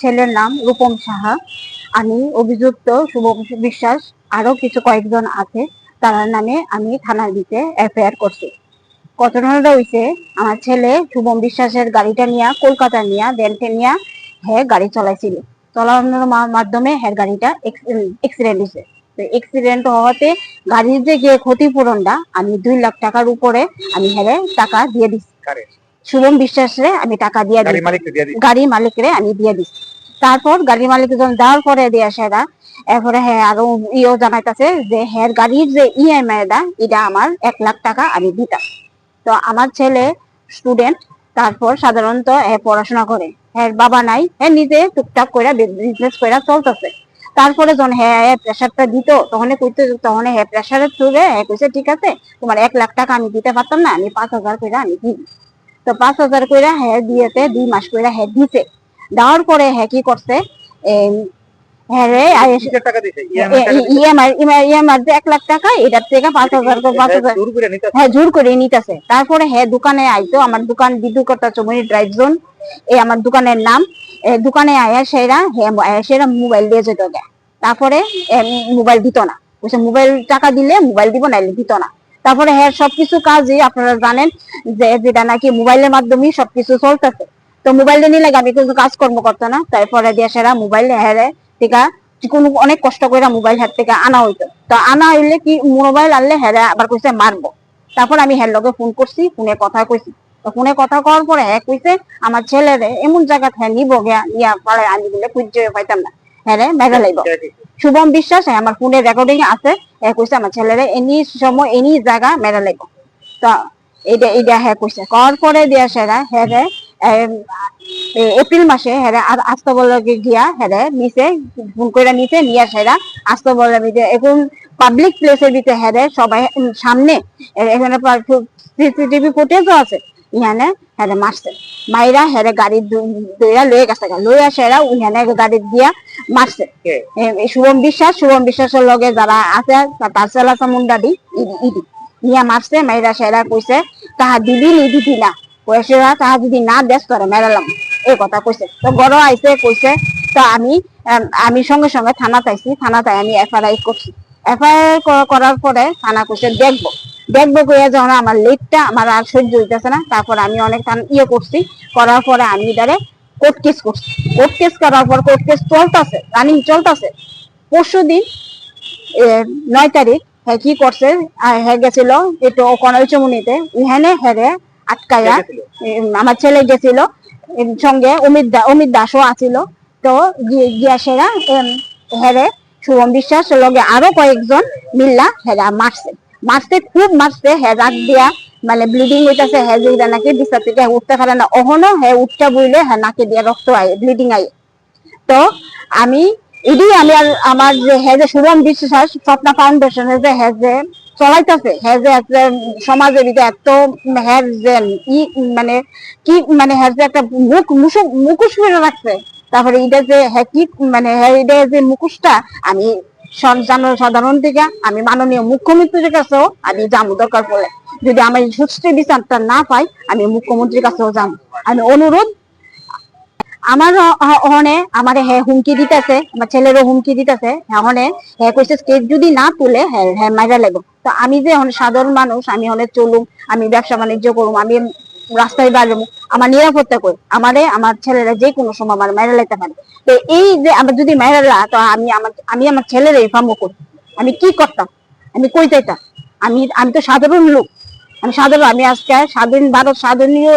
ছেলের নাম রূপম সাহা। আমি অভিযুক্ত শুভম বিশ্বাস। আরও কিছু কয়েকজন আছে তার নামে আমি থানার দিতে এফআইআর করছি। ঘটনাটা হইছে আমার ছেলে শুভম বিশ্বাসের গাড়িটা নিয়ে কলকাতা নিয়ে দেনকে নিয়ে হ্যাঁ গাড়ি চালাইছিল। চলানোর মাধ্যমে হ্যাঁ গাড়িটা এক্সিডেন্ট হয়েছে তো এক্সিডেন্ট হওয়াতে গাড়ির যে গিয়ে ক্ষতিপূরণটা আমি দুই লাখ টাকার উপরে আমি হ্যাঁ টাকা দিয়ে দিচ্ছি? শুভম বিশ্বাসে আমি টাকা দিয়ে গাড়ি দিচ্ছি মালিককে দিয়ে দিচ্ছি গাড়ি মালিকরে আমি দিয়ে দিচ্ছি তারপর গাড়ি মালিক দেওয়ার পরে দিয়ে সেরা এরপরে হ্যাঁ আরও ইও জানাইতেছে যে হ্যাঁ গাড়ির যে ইএমআই টা, এটা আমার এক লাখ টাকা আমি দিতাম। তো আমার ছেলে স্টুডেন্ট তারপর সাধারণত পড়াশোনা করে। হ্যাঁ বাবা নাই হ্যাঁ নিজে টুকটাক করে বিজনেস করে চলতেছে। তারপরে যখন হ্যাঁ প্রেশারটা দিত তখন কইতে তখন হ্যাঁ প্রেশারের থ্রুরে হ্যাঁ কইছে, ঠিক আছে, তোমার এক লাখ টাকা আমি দিতে পারতাম না, আমি পাঁচ হাজার করে আমি দিই তো পাঁচ হাজার করে হ্যাঁ দিয়েতে দুই মাস করে হ্যাঁ দিছে। দেওয়ার পরে হ্যাঁ কি করছে? হ্যাঁ রে এক লাখ টাকা এটার থেকে পাঁচ হাজার পাঁচ হাজার হ্যাঁ জোর করে নিতেছে। তারপরে হ্যাঁ দোকানে আইতো আমার দোকান বিদ্যুৎকর্তা চমনি ড্রাইভ জোন এই আমার দোকানের নাম। দোকানে আয়া সেরা হ্যাঁ আয়া সেরা মোবাইল দিয়ে যেত গে তারপরে মোবাইল দিত না। বলছে মোবাইল টাকা দিলে মোবাইল দিব নাইলে দিত না। তারপরে হ্যাঁ সবকিছু কাজই আপনারা জানেন যে যেটা নাকি মোবাইলের মাধ্যমেই সবকিছু চলতেছে। তো মোবাইল নিলে আমি কিছু কাজকর্ম করতো না। তারপরে দিয়ে সেরা মোবাইল হ্যাঁ টিকা, কোনো অনেক কষ্ট করে মোবাইল হাত থেকে আনা হইতো। তো আনা হইলে কি মোবাইল আনলে হ্যাঁ আবার কইছে মারবো। তারপর আমি হ্যার লগে ফোন করছি ফোনে কথা কইছি। তো ফোনে কথা কওয়ার পরে হ্যাঁ কইছে, আমার ছেলেরে এমন জায়গা হ্যাঁ নিব গিয়া, নিয়া পারে আমি বলে খুঁজে পাইতাম না। হ্যাঁ রে মেঘা লাইব। শুভম বিশ্বাস হ্যাঁ আমার ফোনে রেকর্ডিং আছে। হ্যাঁ কইছে, আমার ছেলেরে এনি সময়, এনি জায়গা মেরা লাইব। তো এটা এটা হ্যাঁ কইছে। করার পরে দিয়া সেরা হ্যাঁ রে এপ্রিল মাসে হ্যাঁ আর আস্তবলকে গিয়া হ্যাঁ নিচে ফোন করে নিচে নিয়ে সেরা আস্তবলের ভিতরে এখন পাবলিক প্লেসের ভিতরে হ্যাঁ সবাই সামনে এখানে সিসিটিভি ফুটেজও আছে ইহানে হ্যাঁ মারছে। মাইরা হ্যাঁ গাড়ি দইরা লয়ে গেছে গা। লইয়া সেরা ইহানে গাড়ি দিয়া মারছে। শুভম বিশ্বাস শুভম বিশ্বাসের লগে যারা আছে তার সেলা মুন্ডাডি ইডি ইডি নিয়া মারছে মাইরা সেরা কইছে তাহা দিবি নি দিবি না। কইছেরা তাহা যদি না দেশ করে মেরালাম এই কথা কইছে তো গড় আইছে কইছে তো আমি আমি সঙ্গে সঙ্গে থানা চাইছি থানাতে আমি এফআইআর করছি এফআইআর করার পরে থানা কইছে দেখব। দেখব কইয়া যখন আমার লেটটা আমার আর সহ্য হইতেছে না তারপর আমি অনেক থান- ইয়ে করছি করার পরে আমি এটারে কোর্ট কেস করছি কোর্ট কেস করার পর কোর্ট কেস চলতেছে রানিং চলতেছে। পরশু দিন নয় তারিখ হ্যাঁ কি করছে হ্যাঁ গেছিল একটু কনল চমুনিতে, ইহানে হেরে আটকায়া আমার ছেলে গেছিল সঙ্গে অমিত দা অমিত দাসও আছিল। তো গিয়া সেরা হেরে শুভম বিশ্বাস লগে আরও কয়েকজন মিল্লা হেরা মারছে। মারছে খুব মারছে হে রাগ দিয়া মানে ব্লিডিং হইতাছে হে যেটা নাকি বিছার থেকে উঠতে পারে না। অহনো হে উঠতে বইলে হে নাকে দিয়ে রক্ত আয় ব্লিডিং আয়। তো আমি এডি আমি আর আমার যে হে যে শুভম বিশ্বাস স্বপ্না ফাউন্ডেশনে যে হে যে চলাইতেছে। হে যে একটা সমাজের ভিতরে এত হের যে ই মানে কি মানে হের যে একটা মুখ মুখোশ মেরে রাখছে। তারপরে এটা যে হ্যাঁ কি মানে হ্যাঁ এটা যে মুখোশটা, আমি সাধারণ থেকে, আমি মাননীয় মুখ্যমন্ত্রীর কাছেও আমি যাব দরকার পড়লে। যদি আমি সুষ্ঠু বিচারটা না পাই, আমি মুখ্যমন্ত্রীর কাছেও যাব। আমি অনুরোধ আমার হনে আমার হ্যাঁ হুমকি দিতেছে আমার ছেলেরও হুমকি দিতেছে হনে হ্যাঁ কইছে স্টেজ যদি না তুলে হ্যাঁ হ্যাঁ মাইরা লাগো তো আমি যে সাধারণ মানুষ আমি হলে চলুম, আমি ব্যবসা বাণিজ্য করুম আমি রাস্তায় বাড়বো আমার নিরাপত্তা কই আমারে আমার ছেলেরা যে কোনো সময় আমার মাইরা লাইতে পারে তো এই যে আমার যদি মাইরা লা, তো আমি আমার আমি আমার ছেলের এই ফার্ম করি আমি কি করতাম আমি কই যাইতাম আমি আমি তো সাধারণ লোক। আমি সাধারণ আমি আজকে স্বাধীন ভারত স্বাধীনীয়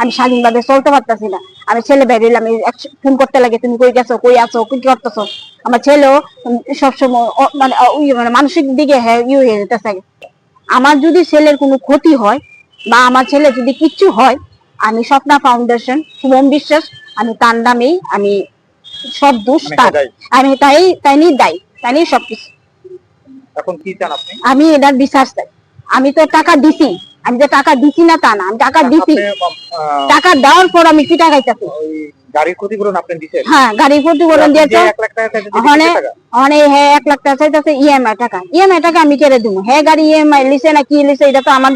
আমি স্বাধীনভাবে চলতে পারতাছি না। আমি ছেলে বেরিয়ে আমি ফোন করতে লাগে তুমি কই গেছো কই আছো কি করতেছো? আমার ছেলেও সবসময় মানে মানে মানসিক দিকে হ্যাঁ ইয়ে হয়ে যেতেছে। আমার যদি ছেলের কোনো ক্ষতি হয় বা আমার ছেলে যদি কিচ্ছু হয় আমি স্বপ্না ফাউন্ডেশন শুভম বিশ্বাস আমি তার নামেই আমি সব দোষ তার। আমি তাই তাই নিয়ে দায়ী তাই নিয়ে সবকিছু। এখন কি চান আপনি? আমি এটার বিশ্বাস চাই। আমি তো টাকা দিছি আমি যে টাকা দিছি না তা না আমি টাকা দিছি। টাকা দেওয়ার পর আমি কি গাড়ির ক্ষতিপূরণ আপনি হ্যাঁ ক্ষতিপূরণ দিয়েছে। লাখ টাকা ওখানে টাকা? হ্যাঁ লাখ টাকা চাইতেছে ইএমআই টাকা। ইএমআই টাকা আমি কেড়ে দিব হ্যাঁ গাড়ি ইএমআই লিছে না কি লিছে এটা তো আমার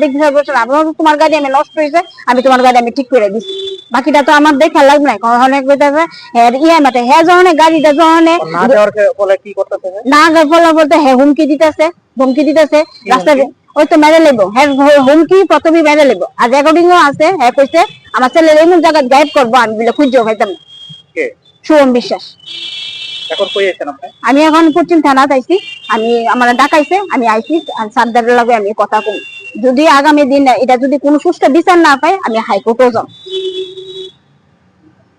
তোমার গাড়ি আমি নষ্ট হয়েছে আমি তোমার গাড়ি আমি ঠিক করে দিচ্ছি বাকিটা তো আমার দেখা লাগবে না। অনেক কইতাছে হ্যাঁ ইয়ে মাঠে। হ্যাঁ জনে গাড়িটা জনে না দেওয়ার খে- ফলে কি করতেছে না ফলা বলতে হ্যাঁ হুমকি দিতেছে হুমকি দিতেছে। রাস্তায় ওই তো মেরে লেবো। হ্যাঁ হুমকি প্রথমে মেরে লেবো। আর রেকর্ডিং ও আছে হ্যাঁ কইছে আমার ছেলে এমন জায়গায় গাইড করব আমি বলে খুঁজেও খাইতাম না। কে? শুভম বিশ্বাস। এখন কই আছেন আপনি? আমি এখন পশ্চিম থানা আইছি। আমি আমার ডাকাইছে আমি আইছি আর সারদারের লগে আমি কথা কম। যদি আগামী দিন এটা যদি কোনো সুস্থ বিচার না পাই আমি হাইকোর্টেও যাম